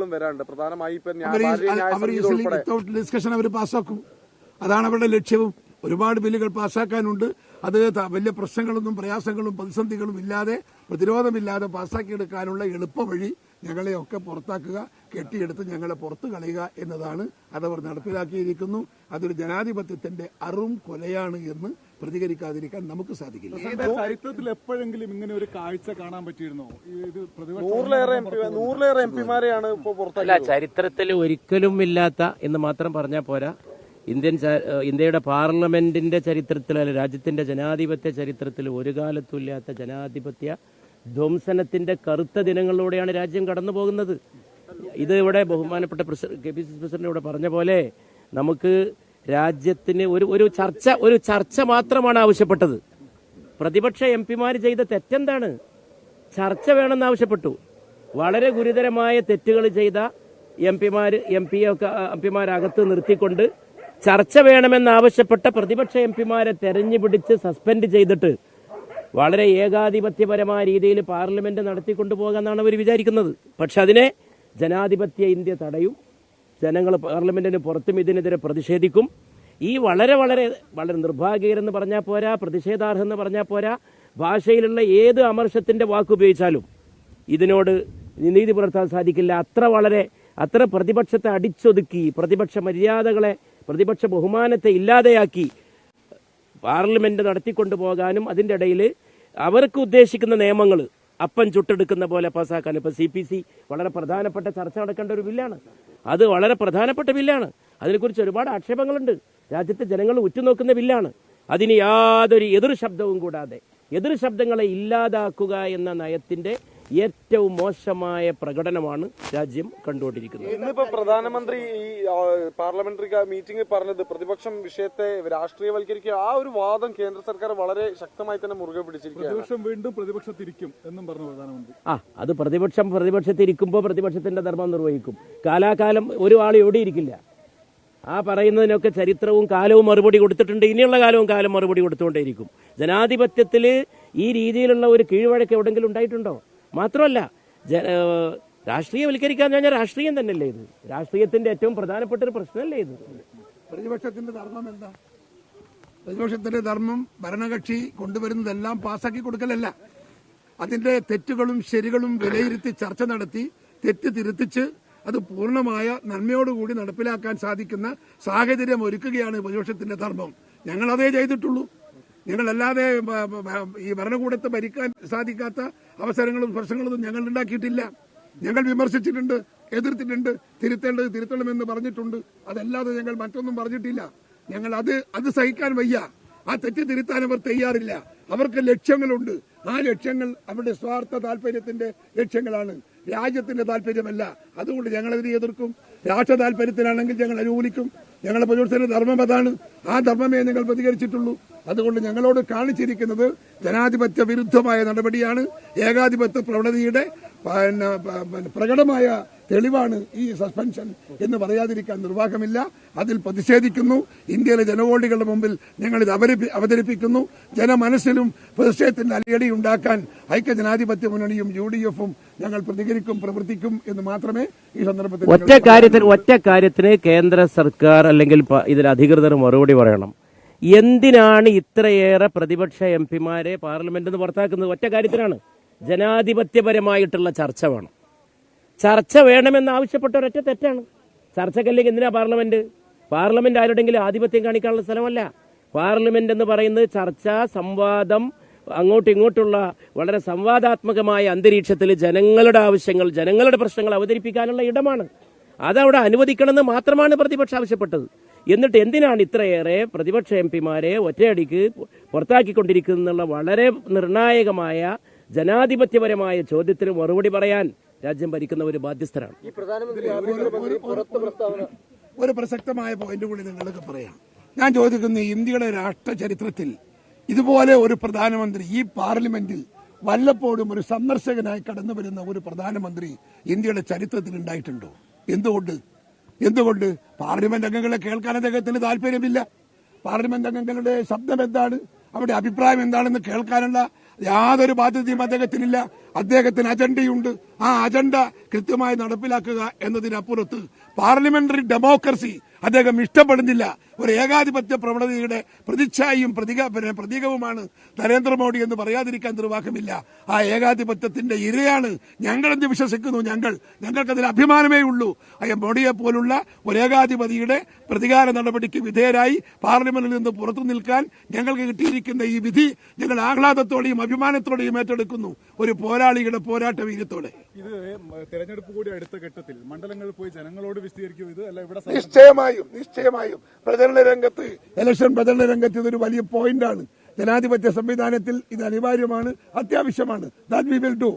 വരാനുണ്ട് പ്രധാനമായി without discussion അവർ പാസ്സാക്കും. അതാണ് അവരുടെ ലക്ഷ്യവും. ഒരുപാട് ബില്ലുകൾ പാസ്സാക്കാനുണ്ട്. അത് വലിയ പ്രശ്നങ്ങളൊന്നും പ്രയാസങ്ങളും പ്രതിസന്ധികളും ഇല്ലാതെ പ്രതിരോധമില്ലാതെ പാസ്സാക്കിയെടുക്കാനുള്ള എളുപ്പവഴി ഞങ്ങളെയൊക്കെ പുറത്താക്കുക കെട്ടിയെടുത്ത് ഞങ്ങളെ പുറത്തു കളയുക എന്നതാണ് അതവർ നടപ്പിലാക്കിയിരിക്കുന്നു. അതൊരു ജനാധിപത്യത്തിന്റെ അറും കൊലയാണ് എന്ന് പ്രതികരിക്കാതിരിക്കാൻ നമുക്ക് സാധിക്കില്ല. ചരിത്രത്തിൽ എപ്പോഴെങ്കിലും ഇങ്ങനെ ഒരു കാഴ്ച കാണാൻ പറ്റിയിരുന്നോ? നൂറിലേറെ നൂറിലേറെ എം പിമാരെയാണ് ഇപ്പൊ അല്ല ചരിത്രത്തിൽ ഒരിക്കലും ഇല്ലാത്ത എന്ന് മാത്രം പറഞ്ഞാൽ പോരാ. ഇന്ത്യൻ ഇന്ത്യയുടെ പാർലമെന്റിന്റെ ചരിത്രത്തിൽ അല്ല രാജ്യത്തിന്റെ ജനാധിപത്യ ചരിത്രത്തിൽ ഒരു കാലത്തും ഇല്ലാത്ത ജനാധിപത്യ ധ്വംസനത്തിന്റെ കറുത്ത ദിനങ്ങളിലൂടെയാണ് രാജ്യം കടന്നു പോകുന്നത്. ഇത് ഇവിടെ ബഹുമാനപ്പെട്ട president K P C C president ഇവിടെ പറഞ്ഞ പോലെ നമുക്ക് രാജ്യത്തിന് ഒരു ഒരു ചർച്ച ഒരു ചർച്ച മാത്രമാണ് ആവശ്യപ്പെട്ടത്. പ്രതിപക്ഷ എം പിമാർ ചെയ്ത തെറ്റെന്താണ്? ചർച്ച വേണമെന്ന് ആവശ്യപ്പെട്ടു. വളരെ ഗുരുതരമായ തെറ്റുകൾ ചെയ്ത എം പിമാർ എം പി ഒക്കെ എം പിമാരകത്ത് നിർത്തിക്കൊണ്ട് ചർച്ച വേണമെന്നാവശ്യപ്പെട്ട പ്രതിപക്ഷ എം പിമാരെ തെരഞ്ഞു പിടിച്ച് സസ്പെൻഡ് ചെയ്തിട്ട് വളരെ ഏകാധിപത്യപരമായ രീതിയിൽ പാർലമെന്റ് നടത്തിക്കൊണ്ടു പോകാന്നാണ് അവർ വിചാരിക്കുന്നത്. പക്ഷെ അതിനെ ജനാധിപത്യ ഇന്ത്യ തടയും. ജനങ്ങൾ പാർലമെന്റിന് പുറത്തും ഇതിനെതിരെ പ്രതിഷേധിക്കും. ഈ വളരെ വളരെ വളരെ നിർഭാഗ്യകരെന്ന് പറഞ്ഞാൽ പോരാ പ്രതിഷേധാർഹം പറഞ്ഞാൽ പോരാ ഭാഷയിലുള്ള ഏത് അമർഷത്തിന്റെ വാക്കുപയോഗിച്ചാലും ഇതിനോട് നീതി പുലർത്താൻ സാധിക്കില്ല. അത്ര വളരെ അത്ര പ്രതിപക്ഷത്തെ അടിച്ചൊതുക്കി പ്രതിപക്ഷ മര്യാദകളെ പ്രതിപക്ഷ ബഹുമാനത്തെ ഇല്ലാതെയാക്കി പാർലമെന്റ് നടത്തിക്കൊണ്ടു പോകാനും അതിന്റെ ഇടയിൽ അവർക്ക് ഉദ്ദേശിക്കുന്ന നിയമങ്ങൾ അപ്പം ചുട്ടെടുക്കുന്ന പോലെ പാസ്സാക്കാൻ ഇപ്പൊ സി പി സി വളരെ പ്രധാനപ്പെട്ട ചർച്ച നടക്കേണ്ട ഒരു ബില്ലാണ്. അത് വളരെ പ്രധാനപ്പെട്ട ബില്ലാണ്. അതിനെക്കുറിച്ച് ഒരുപാട് ആക്ഷേപങ്ങളുണ്ട്. രാജ്യത്തെ ജനങ്ങൾ ഉറ്റുനോക്കുന്ന ബില്ലാണ്. അതിന് യാതൊരു എതിർ ശബ്ദവും കൂടാതെ എതിർ ശബ്ദങ്ങളെ ഇല്ലാതാക്കുക എന്ന നയത്തിന്റെ ഏറ്റവും മോശമായ പ്രകടനമാണ് രാജ്യം കണ്ടുകൊണ്ടിരിക്കുന്നത്. ഇന്നിപ്പോ പ്രധാനമന്ത്രി ഈ പാർലമെന്ററി മീറ്റിംഗിൽ പറഞ്ഞത് പ്രതിപക്ഷം വിഷയത്തെ രാഷ്ട്രീയവൽക്കരിക്കുക. ആ ഒരു വാദം കേന്ദ്ര സർക്കാർ വളരെ ശക്തമായി തന്നെ മുറുകെ പിടിച്ചിരിക്കുകയാണ്. പ്രതിപക്ഷം വീണ്ടും പ്രതിപക്ഷത്തിരിക്കും എന്നും പറഞ്ഞു പ്രധാനമന്ത്രി. ആ അത് പ്രതിപക്ഷം പ്രതിപക്ഷത്തിരിക്കുമ്പോൾ പ്രതിപക്ഷത്തിന്റെ ധർമ്മം നിർവഹിക്കും. കാലാകാലം ഒരു ആൾ എവിടെയിരിക്കില്ല ആ പറയുന്നതിനൊക്കെ ചരിത്രവും കാലവും മറുപടി കൊടുത്തിട്ടുണ്ട്. ഇനിയുള്ള കാലവും കാലം മറുപടി കൊടുത്തുകൊണ്ടേയിരിക്കും. ജനാധിപത്യത്തിൽ ഈ രീതിയിലുള്ള ഒരു കീഴ്വഴക്ക് എവിടെങ്കിലും ഉണ്ടായിട്ടുണ്ടോ? മാത്രമല്ല ഏഹ് രാഷ്ട്രീയവൽക്കരിക്കാന്ന് പറഞ്ഞാൽ രാഷ്ട്രീയം തന്നെയല്ലേ ഇത്? രാഷ്ട്രീയത്തിന്റെ ഏറ്റവും പ്രധാനപ്പെട്ട ഒരു പ്രശ്നമല്ലേ ഇത്? പ്രതിപക്ഷത്തിന്റെ ധർമ്മം എന്താ? പ്രതിപക്ഷത്തിന്റെ ധർമ്മം ഭരണകക്ഷി കൊണ്ടുവരുന്നതെല്ലാം പാസാക്കി കൊടുക്കലല്ല. അതിന്റെ തെറ്റുകളും ശരികളും വിലയിരുത്തി ചർച്ച നടത്തി തെറ്റ് തിരുത്തിച്ച് അത് പൂർണമായ നന്മയോടുകൂടി നടപ്പിലാക്കാൻ സാധിക്കുന്ന സാഹചര്യം ഒരുക്കുകയാണ് പ്രതിപക്ഷത്തിന്റെ ധർമ്മം. ഞങ്ങൾ അതേ ചെയ്തിട്ടുള്ളൂ. ഞങ്ങളല്ലാതെ ഈ ഭരണകൂടത്തെ ഭരിക്കാൻ സാധിക്കാത്ത അവസരങ്ങളും പ്രശ്നങ്ങളൊന്നും ഞങ്ങൾ ഉണ്ടാക്കിയിട്ടില്ല ഞങ്ങൾ വിമർശിച്ചിട്ടുണ്ട് എതിർത്തിട്ടുണ്ട് തിരുത്തേണ്ടത് തിരുത്തണമെന്ന് പറഞ്ഞിട്ടുണ്ട്. അതല്ലാതെ ഞങ്ങൾ മറ്റൊന്നും പറഞ്ഞിട്ടില്ല. ഞങ്ങൾ അത് അത് സഹിക്കാൻ വയ്യ. ആ തെറ്റ് തിരുത്താൻ അവർ തയ്യാറില്ല. അവർക്ക് ലക്ഷ്യങ്ങളുണ്ട്. ആ ലക്ഷ്യങ്ങൾ അവരുടെ സ്വാർത്ഥ താല്പര്യത്തിന്റെ ലക്ഷ്യങ്ങളാണ്. രാജ്യത്തിന്റെ താല്പര്യമല്ല. അതുകൊണ്ട് ഞങ്ങളതിനെ എതിർക്കും. രാഷ്ട്ര താല്പര്യത്തിനാണെങ്കിൽ ഞങ്ങൾ അനുകൂലിക്കും. ഞങ്ങളുടെ പ്രതിപക്ഷത്തിന്റെ ധർമ്മം അതാണ്. ആ ധർമ്മമേ ഞങ്ങൾ പ്രതികരിച്ചിട്ടുള്ളൂ. അതുകൊണ്ട് ഞങ്ങളോട് കാണിച്ചിരിക്കുന്നത് ജനാധിപത്യ വിരുദ്ധമായ നടപടിയാണ് ഏകാധിപത്യ പ്രവണതയുടെ പ്രകടമായ തെളിവാണ് ഈ സസ്പെൻഷൻ എന്ന് പറയാതിരിക്കാൻ നിർവാഹമില്ല. അതിൽ പ്രതിഷേധിക്കുന്നു. ഇന്ത്യയിലെ ജനകോടികളുടെ മുമ്പിൽ ഞങ്ങൾ ഇത് അവതരിപ്പിക്കുന്നു. ജനമനസ്സിലും പ്രതിഷേധത്തിന്റെ അലയടി ഉണ്ടാക്കാൻ ഐക്യജനാധിപത്യ മുന്നണിയും യു ഡി എഫും ഞങ്ങൾ പ്രതികരിക്കും പ്രവർത്തിക്കും എന്ന് മാത്രമേ ഈ സന്ദർഭത്തിൽ ഒറ്റ കാര്യത്തിന് ഒറ്റ കാര്യത്തിന് കേന്ദ്ര സർക്കാർ അല്ലെങ്കിൽ ഇതിൽ അധികൃതർ മറുപടി പറയണം. എന്തിനാണ് ഇത്രയേറെ പ്രതിപക്ഷ എം പിമാരെ പാർലമെന്റിൽ നിന്ന് പുറത്താക്കുന്നത്? ഒറ്റ കാര്യത്തിനാണ്. ജനാധിപത്യപരമായിട്ടുള്ള ചർച്ച വേണം. ചർച്ച വേണമെന്ന് ആവശ്യപ്പെട്ട ഒരൊറ്റ തെറ്റാണ്. ചർച്ചക്കല്ലെങ്കിൽ എന്തിനാ പാർലമെന്റ്? പാർലമെന്റ് ആരുടെങ്കിലും ആധിപത്യം കാണിക്കാനുള്ള സ്ഥലമല്ല. പാർലമെന്റ് എന്ന് പറയുന്നത് ചർച്ച സംവാദം അങ്ങോട്ടും ഇങ്ങോട്ടുള്ള വളരെ സംവാദാത്മകമായ അന്തരീക്ഷത്തിൽ ജനങ്ങളുടെ ആവശ്യങ്ങൾ ജനങ്ങളുടെ പ്രശ്നങ്ങൾ അവതരിപ്പിക്കാനുള്ള ഇടമാണ്. അതവിടെ അനുവദിക്കണമെന്ന് മാത്രമാണ് പ്രതിപക്ഷം ആവശ്യപ്പെട്ടത്. എന്നിട്ട് എന്തിനാണ് ഇത്രയേറെ പ്രതിപക്ഷ എം പിമാരെ ഒറ്റയടിക്ക് പുറത്താക്കിക്കൊണ്ടിരിക്കുന്നുള്ള വളരെ നിർണായകമായ ജനാധിപത്യപരമായ ചോദ്യത്തിന് മറുപടി പറയാൻ രാജ്യം ഭരിക്കുന്ന ഒരു ബാധ്യസ്ഥരാണ്. ഒരു പ്രസക്തമായ പോയിന്റ് കൂടി നിങ്ങൾക്ക് പറയാം. ഞാൻ ചോദിക്കുന്നു ഇന്ത്യയുടെ രാഷ്ട്ര ചരിത്രത്തിൽ ഇതുപോലെ ഒരു പ്രധാനമന്ത്രി ഈ പാർലമെന്റിൽ വല്ലപ്പോഴും ഒരു സന്ദർശകനായി കടന്നു വരുന്ന ഒരു പ്രധാനമന്ത്രി ഇന്ത്യയുടെ ചരിത്രത്തിൽ ഉണ്ടായിട്ടുണ്ടോ? എന്തുകൊണ്ട് എന്തുകൊണ്ട്? പാർലമെന്റ് അംഗങ്ങളെ കേൾക്കാൻ അദ്ദേഹത്തിന് താല്പര്യമില്ല. പാർലമെന്റ് അംഗങ്ങളുടെ ശബ്ദം എന്താണ്? അവരുടെ അഭിപ്രായം എന്താണെന്ന് കേൾക്കാനുള്ള യാതൊരു ബാധ്യതയും അദ്ദേഹത്തിനില്ല. അദ്ദേഹത്തിന് അജണ്ടയുണ്ട്. ആ അജണ്ട കൃത്യമായി നടപ്പിലാക്കുക എന്നതിനപ്പുറത്ത് പാർലമെന്ററി ഡെമോക്രസി അദ്ദേഹം ഇഷ്ടപ്പെടുന്നില്ല. ഒരു ഏകാധിപത്യ പ്രവണതയുടെ പ്രതിച്ഛായും പ്രതിക പ്രതീകവുമാണ് നരേന്ദ്രമോദി എന്ന് പറയാതിരിക്കാൻ നിർവാഹമില്ല. ആ ഏകാധിപത്യത്തിന്റെ ഇരയാണ് ഞങ്ങളെന്ന് വിശ്വസിക്കുന്നു ഞങ്ങൾ? ഞങ്ങൾക്കതിൽ അഭിമാനമേ ഉള്ളൂ. അയ്യ മോഡിയെ പോലുള്ള ഒരു ഏകാധിപതിയുടെ പ്രതികാര നടപടിക്ക് വിധേയരായി പാർലമെന്റിൽ നിന്ന് പുറത്തു നിൽക്കാൻ ഞങ്ങൾക്ക് കിട്ടിയിരിക്കുന്ന ഈ വിധി ഞങ്ങൾ ആഹ്ലാദത്തോടെയും അഭിമാനത്തോടെയും ഏറ്റെടുക്കുന്നു. ഒരു പോരാളിയുടെ പോരാട്ട വീര്യത്തോടെ. ഇത് തെരഞ്ഞെടുപ്പ് കൂടി അടുത്ത ഘട്ടത്തിൽ മണ്ഡലങ്ങളിൽ പോയി ജനങ്ങളോട് വിശദീകരിക്കും ഇത് അല്ല ഇവിടെ നിശ്ചയമായും നിശ്ചയമായും. പ്രചരണ രംഗത്ത് ഇലക്ഷൻ പ്രചരണ രംഗത്ത് ഇതൊരു വലിയ പോയിന്റ് ആണ്. ജനാധിപത്യ സംവിധാനത്തിൽ ഇത് അനിവാര്യമാണ് അത്യാവശ്യമാണ്. ദാറ്റ് വി വിൽ ഡു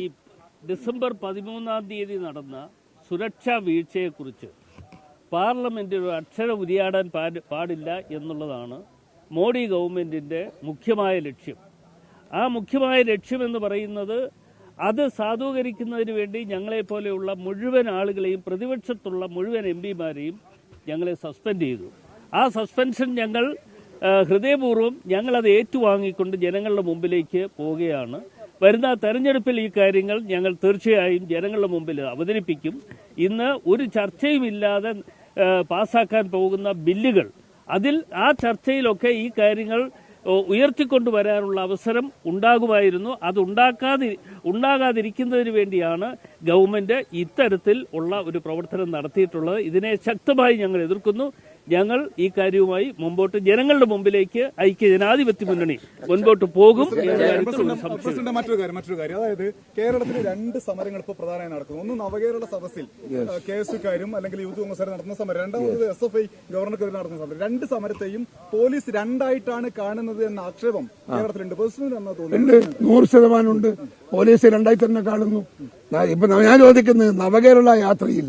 ഈ ഡിസംബർ പതിമൂന്നാം തീയതി നടന്ന സുരക്ഷാ വീഴ്ചയെക്കുറിച്ച് പാർലമെന്റിൽ ഒരു അക്ഷരം ഉരിയാടാൻ പാടില്ല എന്നുള്ളതാണ് മോഡി ഗവൺമെന്റിന്റെ മുഖ്യമായ ലക്ഷ്യം. ആ മുഖ്യമായ ലക്ഷ്യമെന്ന് പറയുന്നത് അത് സാധൂകരിക്കുന്നതിന് വേണ്ടി ഞങ്ങളെപ്പോലെയുള്ള മുഴുവൻ ആളുകളെയും പ്രതിപക്ഷത്തുള്ള മുഴുവൻ എം പിമാരെയും ഞങ്ങളെ സസ്പെൻഡ് ചെയ്തു. ആ സസ്പെൻഷൻ ഞങ്ങൾ ഹൃദയപൂർവം ഞങ്ങളത് ഏറ്റുവാങ്ങിക്കൊണ്ട് ജനങ്ങളുടെ മുമ്പിലേക്ക് പോവുകയാണ്. വരുന്ന തെരഞ്ഞെടുപ്പിൽ ഈ കാര്യങ്ങൾ ഞങ്ങൾ തീർച്ചയായും ജനങ്ങളുടെ മുമ്പിൽ അവതരിപ്പിക്കും. ഇന്ന് ഒരു ചർച്ചയുമില്ലാതെ ആ, പാസ്സാക്കാൻ പോകുന്ന ബില്ലുകൾ അതിൽ ആ ചർച്ചയിലൊക്കെ ഈ കാര്യങ്ങൾ ഉയർത്തിക്കൊണ്ടുവരാനുള്ള അവസരം ഉണ്ടാകുമായിരുന്നു. അത് ഉണ്ടാക്കാതി ഉണ്ടാകാതിരിക്കുന്നതിന് വേണ്ടിയാണ് ഗവൺമെന്റ് ഇത്തരത്തിൽ ഉള്ള ഒരു പ്രവർത്തനം നടത്തിയിട്ടുള്ളത്. ഇതിനെ ശക്തമായി ഞങ്ങൾ എതിർക്കുന്നു. ഞങ്ങൾ ഈ കാര്യവുമായി മുമ്പോട്ട് ജനങ്ങളുടെ മുമ്പിലേക്ക് ഐക്യ ജനാധിപത്യ മുന്നണി മുൻപോട്ട് പോകും പ്രസിഡന്റ് മറ്റൊരു കാര്യം മറ്റൊരു കാര്യം. അതായത് കേരളത്തിൽ രണ്ട് സമരങ്ങൾ ഇപ്പോൾ പ്രധാനമായി നടക്കുന്നു. ഒന്ന് നവകേരള സദസ്സിൽ കെ എസ് കാരും അല്ലെങ്കിൽ യൂത്ത് കോൺഗ്രസ് നടത്തുന്ന സമരം. രണ്ടാമത് എസ് എഫ് ഐ ഗവർണർക്കെതിരെ നടത്തുന്ന സമരം. രണ്ട് സമരത്തെയും പോലീസ് രണ്ടായിട്ടാണ് കാണുന്നത് എന്ന ആക്ഷേപം കേരളത്തിലുണ്ട്. പ്രസിഡന്റ് എന്നാ തോന്നുന്നു? ഉണ്ട്. നൂറ് ശതമാനമുണ്ട് പോലീസ് രണ്ടായി തന്നെ കാണുന്നു. ഇപ്പൊ ഞാൻ ചോദിക്കുന്നത് നവകേരള യാത്രയിൽ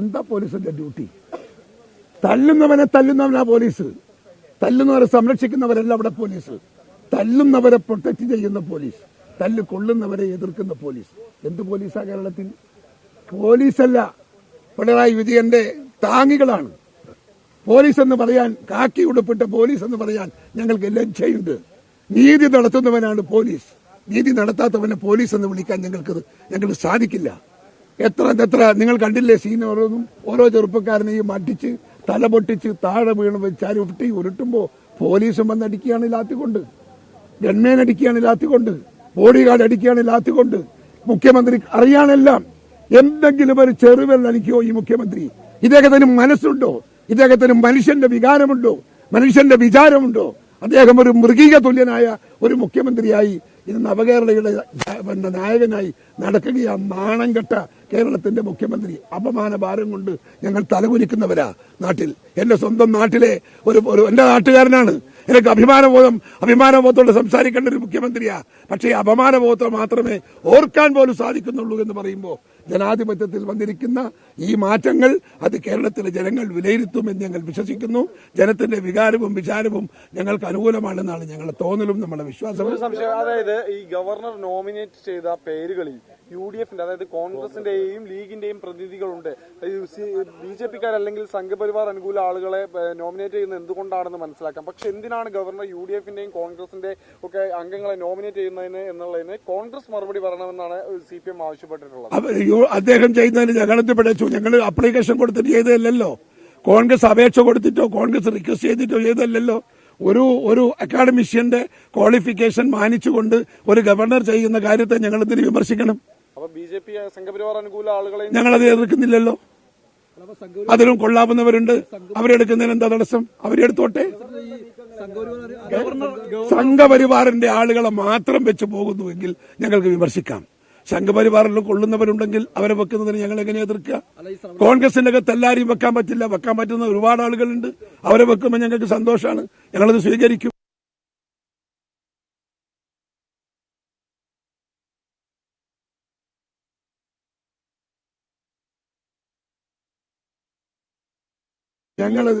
എന്താ പോലീസിന്റെ ഡ്യൂട്ടി? തല്ലുന്നവനെ തല്ലുന്നവനാ പോലീസ്. തല്ലുന്നവരെ സംരക്ഷിക്കുന്നവരല്ല അവിടെ പോലീസ്. തല്ലുന്നവരെ പ്രൊട്ടക്ട് ചെയ്യുന്ന പോലീസ്. തല്ല് കൊള്ളുന്നവരെ എതിർക്കുന്ന പോലീസ്. എന്ത് പോലീസാ കേരളത്തിൽ? പോലീസല്ല. പിണറായി വിജയന്റെ താങ്ങികളാണ്. പോലീസ് എന്ന് പറയാൻ കാക്കി ഉടുപ്പിട്ട പോലീസ് എന്ന് പറയാൻ ഞങ്ങൾക്ക് ലജ്ജയുണ്ട് നീതി നടത്തുന്നവനാണ് പോലീസ്. നീതി നടത്താത്തവനെ പോലീസ് എന്ന് വിളിക്കാൻ ഞങ്ങൾക്ക് ഞങ്ങൾക്ക് സാധിക്കില്ല. എത്ര എത്ര നിങ്ങൾ കണ്ടില്ലേ സീൻ ഓരോന്നും? ഓരോ ചെറുപ്പക്കാരനെയും അടിച്ച് തല പൊട്ടിച്ച് താഴെ വീണ് ഇട്ടി ഉരുട്ടുമ്പോ പോലീസും വന്ന് അടിക്കുകയാണ് ലാത്തിക്കൊണ്ട് ഗൺമേൻ അടിക്കുകയാണ് ലാത്തിക്കൊണ്ട് ബോഡി ഗാർഡ് അടിക്കുകയാണ് ലാത്തിക്കൊണ്ട് മുഖ്യമന്ത്രി അറിയാനെല്ലാം എന്തെങ്കിലും ഒരു ചെറുവിരൽ അടിക്കുമോ ഈ മുഖ്യമന്ത്രി? ഇദ്ദേഹത്തിന് മനസ്സുണ്ടോ? ഇദ്ദേഹത്തിന് മനുഷ്യന്റെ വികാരമുണ്ടോ? മനുഷ്യന്റെ വിചാരമുണ്ടോ? അദ്ദേഹം ഒരു മൃഗീക തുല്യനായ ഒരു മുഖ്യമന്ത്രിയായി ഇത് നവകേരളയുടെ പിന്നെ നായകനായി നടക്കുകയാണ് നാണം കെട്ട കേരളത്തിന്റെ മുഖ്യമന്ത്രി. അപമാന ഭാരം കൊണ്ട് ഞങ്ങൾ തലകുനിക്കുന്നവരാ നാട്ടിൽ. എന്റെ സ്വന്തം നാട്ടിലെ ഒരു ഒരു എന്റെ നാട്ടുകാരനാണ്. എനിക്ക് അഭിമാനബോധം അഭിമാനബോധത്തോടെ സംസാരിക്കേണ്ട ഒരു മുഖ്യമന്ത്രിയാ. പക്ഷേ അപമാനബോധം മാത്രമേ ഓർക്കാൻ പോലും സാധിക്കുന്നുള്ളൂ എന്ന് പറയുമ്പോൾ ജനാധിപത്യത്തിൽ വന്നിരിക്കുന്ന ഈ മാറ്റങ്ങൾ അത് കേരളത്തിലെ ജനങ്ങൾ വിലയിരുത്തുമെന്ന് ഞങ്ങൾ വിശ്വസിക്കുന്നു. ജനത്തിന്റെ വികാരവും വിചാരവും ഞങ്ങൾക്ക് അനുകൂലമാണെന്നാണ് ഞങ്ങളുടെ തോന്നലും നമ്മുടെ വിശ്വാസം. അതായത് ഈ ഗവർണർ നോമിനേറ്റ് ചെയ്ത പേരുകളിൽ യു ഡി എഫിന്റെ അതായത് കോൺഗ്രസിന്റെയും ലീഗിന്റെയും പ്രതിനിധികളുണ്ട്. ബി ജെ പിക്കാരല്ലെങ്കിൽ സംഘപരിവാർ അനുകൂല ആളുകളെ നോമിനേറ്റ് ചെയ്യുന്നത് എന്തുകൊണ്ടാണെന്ന് മനസ്സിലാക്കാം. പക്ഷെ എന്തിനാണ് ഗവർണർ യു ഡി എഫിന്റെയും കോൺഗ്രസിന്റെ ഒക്കെ അംഗങ്ങളെ നോമിനേറ്റ് ചെയ്യുന്നതിന് എന്നുള്ളതിന് കോൺഗ്രസ് മറുപടി പറയണമെന്നാണ് സി പി എം ആവശ്യപ്പെട്ടിട്ടുള്ളത്. അദ്ദേഹം ചെയ്യുന്നതിന് ഞങ്ങളെന്ത് പിഴച്ചു ഞങ്ങൾ അപ്ലിക്കേഷൻ കൊടുത്തിട്ട് ചെയ്തതല്ലല്ലോ. കോൺഗ്രസ് അപേക്ഷ കൊടുത്തിട്ടോ കോൺഗ്രസ് റിക്വസ്റ്റ് ചെയ്തിട്ടോ ചെയ്തല്ലല്ലോ ഒരു ഒരു അക്കാഡമിഷ്യന്റെ ക്വാളിഫിക്കേഷൻ മാനിച്ചുകൊണ്ട് ഒരു ഗവർണർ ചെയ്യുന്ന കാര്യത്തെ ഞങ്ങൾ എന്തിനു വിമർശിക്കണം ഞങ്ങൾ അത് ഞങ്ങളത് എതിർക്കുന്നില്ലല്ലോ. അതിലും കൊള്ളാവുന്നവരുണ്ട്. അവരെടുക്കുന്നതിന് എന്താ തടസ്സം? അവരെടുത്തോട്ടെ. സംഘപരിവാറിന്റെ ആളുകളെ മാത്രം വെച്ചു പോകുന്നുവെങ്കിൽ ഞങ്ങൾക്ക് വിമർശിക്കാം. സംഘപരിവാറിലും കൊള്ളുന്നവരുണ്ടെങ്കിൽ അവരെ വെക്കുന്നതിന് ഞങ്ങൾ എങ്ങനെ എതിർക്കുക കോൺഗ്രസിന്റെ അകത്ത് എല്ലാവരെയും വെക്കാൻ പറ്റില്ല. വെക്കാൻ പറ്റുന്ന ഒരുപാട് ആളുകളുണ്ട്. അവരെ വെക്കുമ്പോൾ ഞങ്ങൾക്ക് സന്തോഷമാണ് ഞങ്ങളത് സ്വീകരിക്കും. ഞങ്ങളത്